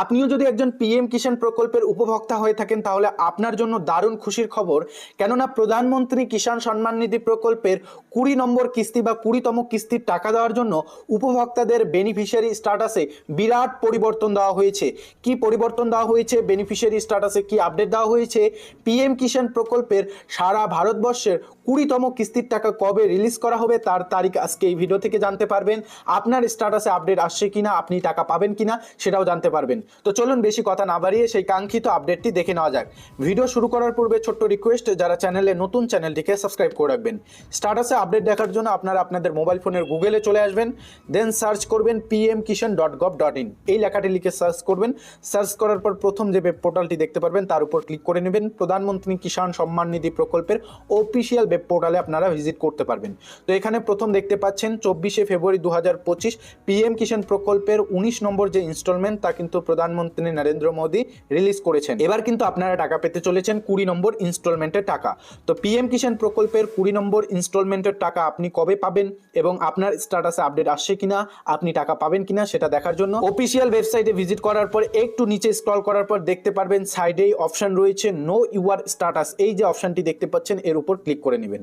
আপনিও যদি একজন পিএম কিষাণ প্রকল্পের উপভোক্তা হয়ে থাকেন, তাহলে আপনার জন্য দারুণ খুশির খবর। কেননা প্রধানমন্ত্রী কিষাণ সম্মান নিধি প্রকল্পের কুড়ি নম্বর কিস্তি বা কুড়িতম কিস্তির টাকা দেওয়ার জন্য উপভোক্তাদের বেনিফিশিয়ারি স্ট্যাটাসে বিরাট পরিবর্তন দেওয়া হয়েছে। কি পরিবর্তন দেওয়া হয়েছে? বেনিফিশিয়ারি স্ট্যাটাসে কি আপডেট দেওয়া হয়েছে? পিএম কিষাণ প্রকল্পের সারা ভারতবর্ষের কুড়িতম কিস্তির টাকা কবে রিলিজ করা হবে তার তারিখ আজকে এই ভিডিও থেকে জানতে পারবেন। আপনার স্ট্যাটাসে আপডেট আসছে কিনা, আপনি টাকা পাবেন কিনা সেটাও জানতে পারবেন। তো চলুন বেশি কথা না বাড়িয়ে সেই কাঙ্ক্ষিত আপডেটটি দেখে নেওয়া যাক। ভিডিও শুরু করার পূর্বে ছোট্ট রিকোয়েস্ট যারা চ্যানেলে নতুন চ্যানেলটিকে সাবস্ক্রাইব করে রাখবেন। স্ট্যাটাসে আপডেট দেখার জন্য আপনারা আপনাদের মোবাইল ফোনের গুগলে চলে আসবেন দেন সার্চ করবেন PM Kisan dot gov dot in এই লেখাটি লিখে সার্চ করবেন। সার্চ করার পর প্রথম যে পোর্টালটি দেখতে পারবেন, তার উপর ক্লিক করে নেবেন। প্রধানমন্ত্রী কিষাণ সম্মান নিধি প্রকল্পের অফিসিয়াল ওয়েব পোর্টালে আপনারা ভিজিট করতে পারবেন। তো এখানে প্রথম দেখতে পাচ্ছেন চব্বিশে ফেব্রুয়ারি দু হাজার পঁচিশ পিএম কিষাণ প্রকল্পের উনিশ নম্বর যে ইনস্টলমেন্ট তা কিন্তু প্রধানমন্ত্রী নরেন্দ্র মোদী রিলিজ করেছেন। এবার কিন্তু আপনারা টাকা পেতে চলেছেন কুড়ি নম্বর ইনস্টলমেন্টের টাকা। তো পিএম কিষাণ প্রকল্পের কুড়ি নম্বর ইনস্টলমেন্টের টাকা আপনি কবে পাবেন এবং আপনার স্ট্যাটাসে আপডেট আসছে কিনা, আপনি টাকা পাবেন কিনা সেটা দেখার জন্য অফিসিয়াল ওয়েবসাইটে ভিজিট করার পর একটু নিচে স্ক্রল করার পর দেখতে পারবেন সাইডেই অপশন রয়েছে নো ইউআর স্ট্যাটাস এই যে অপশনটি দেখতে পাচ্ছেন এর উপর ক্লিক করে নেবেন।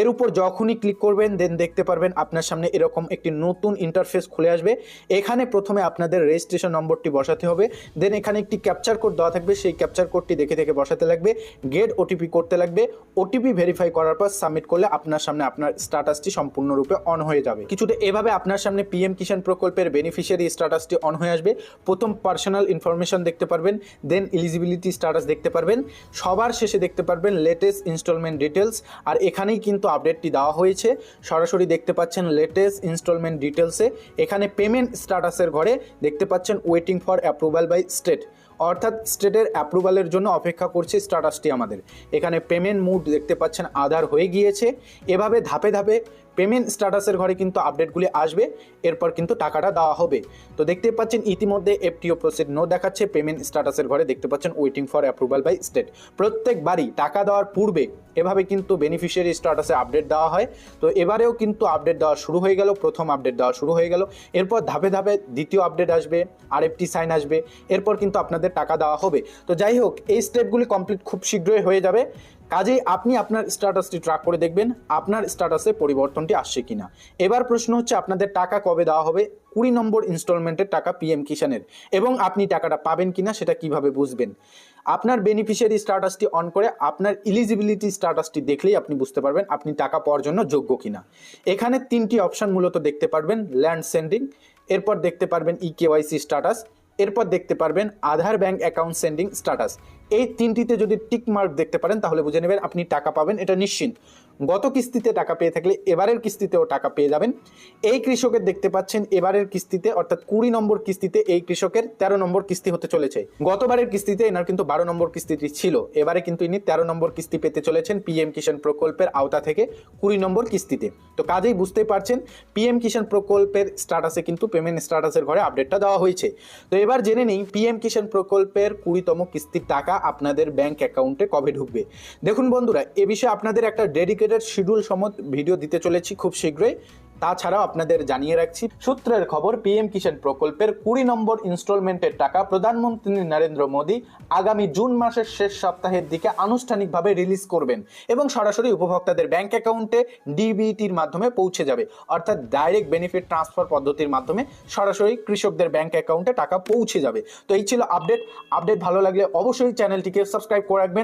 এর উপর যখনই ক্লিক করবেন দেন দেখতে পারবেন আপনার সামনে এরকম একটি নতুন ইন্টারফেস খুলে আসবে। এখানে প্রথমে আপনাদের রেজিস্ট্রেশন নম্বরটি বসাতে হবে। দেন এখানে একটি ক্যাপচার কোড দেওয়া থাকবে। সেই ক্যাপচার কোডটি দেখে দেখে বসাতে লাগবে। গেট ওটিপি করতে লাগবে। ওটিপি ভেরিফাই করার পর সাবমিট করলে আপনার সামনে আপনার স্ট্যাটাসটি সম্পূর্ণরূপে অন হয়ে যাবে। কিছুটা এভাবে আপনার সামনে পিএম কিষাণ প্রকল্পের বেনিফিশিয়ারি স্ট্যাটাসটি অন হয়ে আসবে। প্রথম পার্সোনাল ইনফরমেশন দেখতে পারবেন। দেন এলিজিবিলিটি স্ট্যাটাস দেখতে পারবেন। সবার শেষে দেখতে পারবেন লেটেস্ট ইনস্টলমেন্ট ডিটেলস আর এখানেই কিন্তু আপডেটটি দেওয়া হয়েছে। সরাসরি দেখতে পাচ্ছেন লেটেস্ট ইনস্টলমেন্ট ডিটেলসে এখানে পেমেন্ট স্ট্যাটাসের ঘরে দেখতে পাচ্ছেন waiting for approval by state অর্থাৎ স্টেটের অ্যাপ্রুভালের জন্য অপেক্ষা করছে স্ট্যাটাসটি আমাদের। এখানে পেমেন্ট মুড দেখতে পাচ্ছেন আধার হয়ে গিয়েছে। এভাবে ধাপে ধাপে পেমেন্ট স্ট্যাটাসের ঘরে কিন্তু আপডেটগুলি আসবে, এরপর কিন্তু টাকাটা দেওয়া হবে। তো দেখতে পাচ্ছেন, ইতিমধ্যে এফটিও প্রসিড নো দেখাচ্ছে পেমেন্ট স্ট্যাটাসের ঘরে দেখতে পাচ্ছেন waiting for approval by state প্রত্যেকবারই টাকা দেওয়ার পূর্বে এভাবে কিন্তু বেনিফিশিয়ারি স্ট্যাটাসে আপডেট দেওয়া হয়। তো এবারেও কিন্তু আপডেট দেওয়া শুরু হয়ে গেল, প্রথম আপডেট দেওয়া শুরু হয়ে গেল। এরপর ধাপে ধাপে দ্বিতীয় আপডেট আসবে আরএফটি সাইন আসবে, এরপর কিন্তু আপনাদের টাকা দেওয়া হবে। তো যাই হোক, এই স্টেপগুলি কমপ্লিট খুব শীঘ্রই হয়ে যাবে। কাজেই আপনি আপনার স্ট্যাটাসটি ট্র্যাক করে দেখবেন, আপনার স্ট্যাটাসে পরিবর্তনটি আসছে কিনা। এবার প্রশ্ন হচ্ছে, আপনাদের টাকা কবে দেওয়া হবে? কুড়ি নম্বর ইনস্টলমেন্টের টাকা পিএম কিষানের এবং আপনি টাকাটা পাবেন কিনা সেটা কীভাবে বুঝবেন? আপনার বেনিফিশিয়ারি স্ট্যাটাসটি অন করে আপনার ইলিজিবিলিটি স্ট্যাটাসটি দেখলেই আপনি বুঝতে পারবেন আপনি টাকা পাওয়ার জন্য যোগ্য কিনা। এখানে তিনটি অপশান মূলত দেখতে পারবেন ল্যান্ড সেন্ডিং এরপর দেখতে পারবেন ই কেওয়াইসি স্ট্যাটাস এরপর দেখতে পারবেন Aadhaar bank account sending status এই তিনটিতে যদি টিক মার্ক দেখতে পারেন, তাহলে বুঝে নেবেন আপনি টাকা পাবেন, এটা নিশ্চিন্ত। গত কিস্তিতে টাকা পেয়ে থাকলে এবারের কিস্তিতেও টাকা পেয়ে যাবেন। এই কৃষকের দেখতে পাচ্ছেন এবারের কিস্তিতে, অর্থাৎ কুড়ি নম্বর কিস্তিতে এই কৃষকের তেরো নম্বর কিস্তি হতে চলেছে। গতবারের কিস্তিতে এনার কিন্তু বারো নম্বর কিস্তিটি ছিল। এবারে কিন্তু ইনি তেরো নম্বর কিস্তি পেতে চলেছেন পিএম কিষাণ প্রকল্পের আওতা থেকে কুড়ি নম্বর কিস্তিতে। তো কাজেই বুঝতেই পারছেন, পিএম কিষাণ প্রকল্পের স্ট্যাটাসে কিন্তু পেমেন্ট স্ট্যাটাসের ঘরে আপডেটটা দেওয়া হয়েছে। তো এবার জেনে নিই, পিএম কিষাণ প্রকল্পের কুড়িতম কিস্তির টাকা আপনাদের ব্যাংক অ্যাকাউন্টে কবে ঢুকবে? দেখুন বন্ধুরা, এ বিষয়ে আপনাদের একটা ডেডিকেটেড শিডিউল সমত ভিডিও দিতে চলেছি খুব শীঘ্রই। তাছাড়াও আপনাদের জানিয়ে রাখছি, সূত্রের খবর পিএম কিষাণ প্রকল্পের কুড়ি নম্বর ইনস্টলমেন্টের টাকা প্রধানমন্ত্রী নরেন্দ্র মোদী আগামী জুন মাসের শেষ সপ্তাহের দিকে আনুষ্ঠানিকভাবে রিলিজ করবেন এবং সরাসরি উপভোক্তাদের ব্যাংক অ্যাকাউন্টে ডিবিটির মাধ্যমে পৌঁছে যাবে। অর্থাৎ ডাইরেক্ট বেনিফিট ট্রান্সফার পদ্ধতির মাধ্যমে সরাসরি কৃষকদের ব্যাংক অ্যাকাউন্টে টাকা পৌঁছে যাবে। তো এই ছিল আপডেট আপডেট ভালো লাগলে অবশ্যই চ্যানেলটিকে সাবস্ক্রাইব করে রাখবেন।